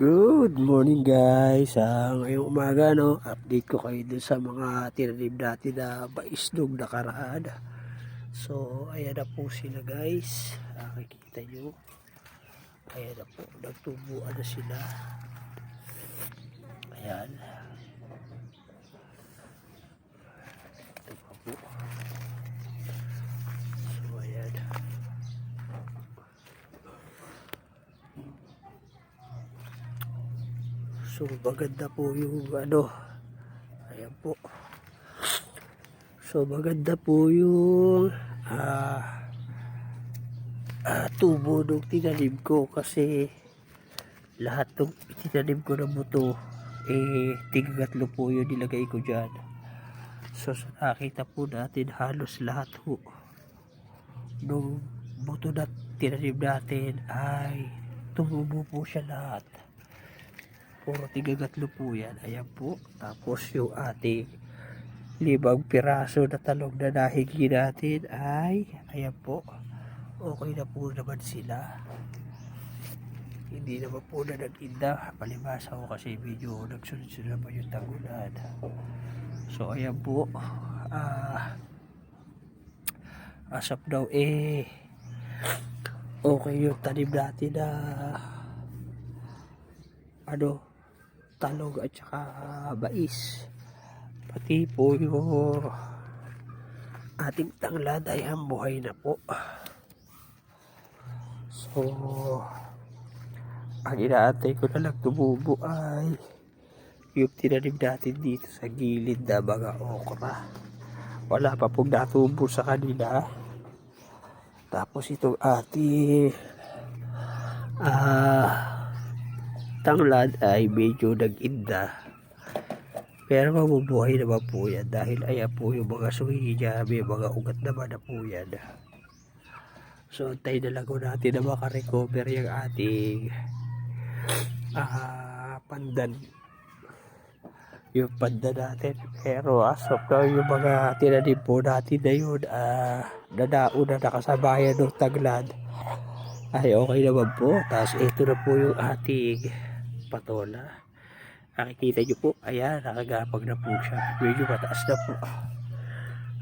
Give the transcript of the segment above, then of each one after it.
Good morning guys. Ah, ngayong umaga no, update ko kayo dun sa mga tinanim natin na maisdog na karaan. So, ayan na po sila guys. Ah, Nakikita nyo. Ayan na po. Nagtubuan na sila. Ayan. Ito pa po. So, ayan. So maganda po yung ano. Ayan po. So maganda po yung ah ah, tubo nung tinanim ko kasi lahat ng tinanim ko na buto eh tigatlo po yung nilagay ko dyan. So nakita po natin halos lahat po nung buto na tinanim natin ay tumubo po siya lahat puro tigagatlo po yan. Ayan po. Tapos yung ating limang piraso na talong na nahigi natin ay ayan po. Okay na po naman sila. Hindi naman po na nag-inda. Palibasa ko kasi medyo nagsunod-sunod naman yung tagulan so ayan po. Ah asap daw eh okay yung tanim natin na ano talog at saka bais pati po yung ating tanglad ang buhay na po. So ang inaantay ko na lang tumubo ay yung tinanim natin dito sa gilid na mga okra. Wala pa pong natubo sa kanila. Tapos itong ating ah tanglad ay medyo nag-inda. Pero mabubuhay naman po yan dahil ayan po yung mga suhi niya, may mga ugat naman na po yan. So, antay na lang ko natin na makarecover yung ating ah pandan. Yung pandan natin. Pero as of yung mga tinanim po natin na yun, ah, nadaon na nakasabayan ng taglad ay okay naman po. Tapos ito na po yung ating patola. Nakikita nyo po, ayan, nakagapag na po siya. Medyo mataas na po.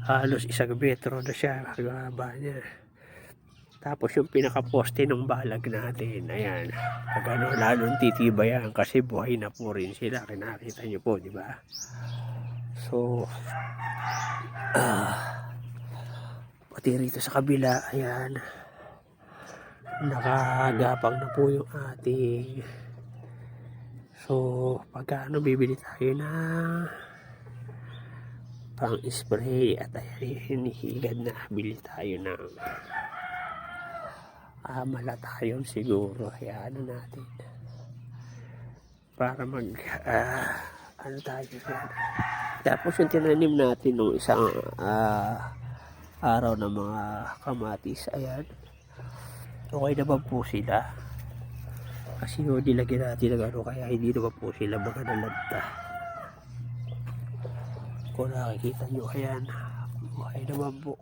Halos isang metro na siya, nakagaba niya. Tapos yung pinakaposte ng balag natin, ayan, pag ano, lalong titibayan kasi buhay na po rin sila. Kinakita nyo po, di ba? So, ah, pati rito sa kabila, ayan, nakagapang na po yung ating so pagka ano bibili tayo na pang spray. At ayan hinihigad na. Bili tayo ng ah, malatayong siguro. Kaya ano natin. Para mag ah, ano tayo yan tapos yung tinanim natin nung isang ah, araw ng mga kamatis. Ayan. Okay naman po sila kasi yung nilagyan natin ng ano kaya hindi naman po sila mga nalanta kung nakikita nyo ayan. Okay naman po.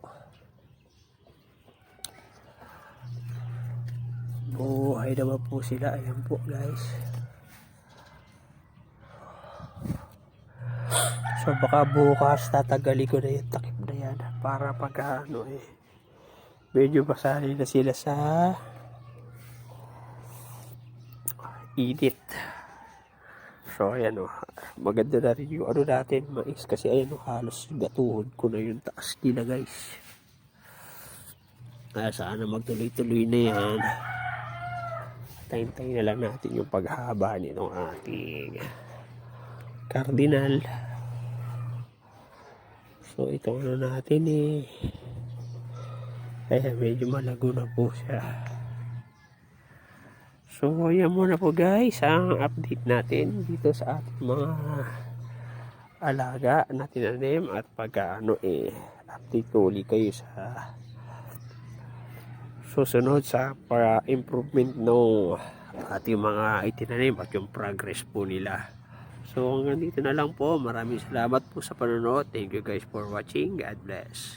Buhay naman po sila. Ayan po guys. So baka bukas tatagali ko na yung takip na yan para pagka ano eh medyo basali na sila sa init. So, ayan o. Maganda na rin yung ano natin, mais. Kasi ayan o, halos gatuhod ko na yung taas nila guys. Kaya sana magtuloy-tuloy na yan. Tayin-tayin na lang natin yung paghaba nitong ating cardinal. So, ito ano natin eh. Kaya medyo malago na po siya. So, ayan muna po guys ang update natin dito sa ating mga alaga na tinanim at pagkaano eh update ko uli kayo sa susunod sa para improvement ng ating mga itinanim at yung progress po nila. So hanggang dito na lang po. Maraming salamat po sa panonood. Thank you guys for watching. God bless.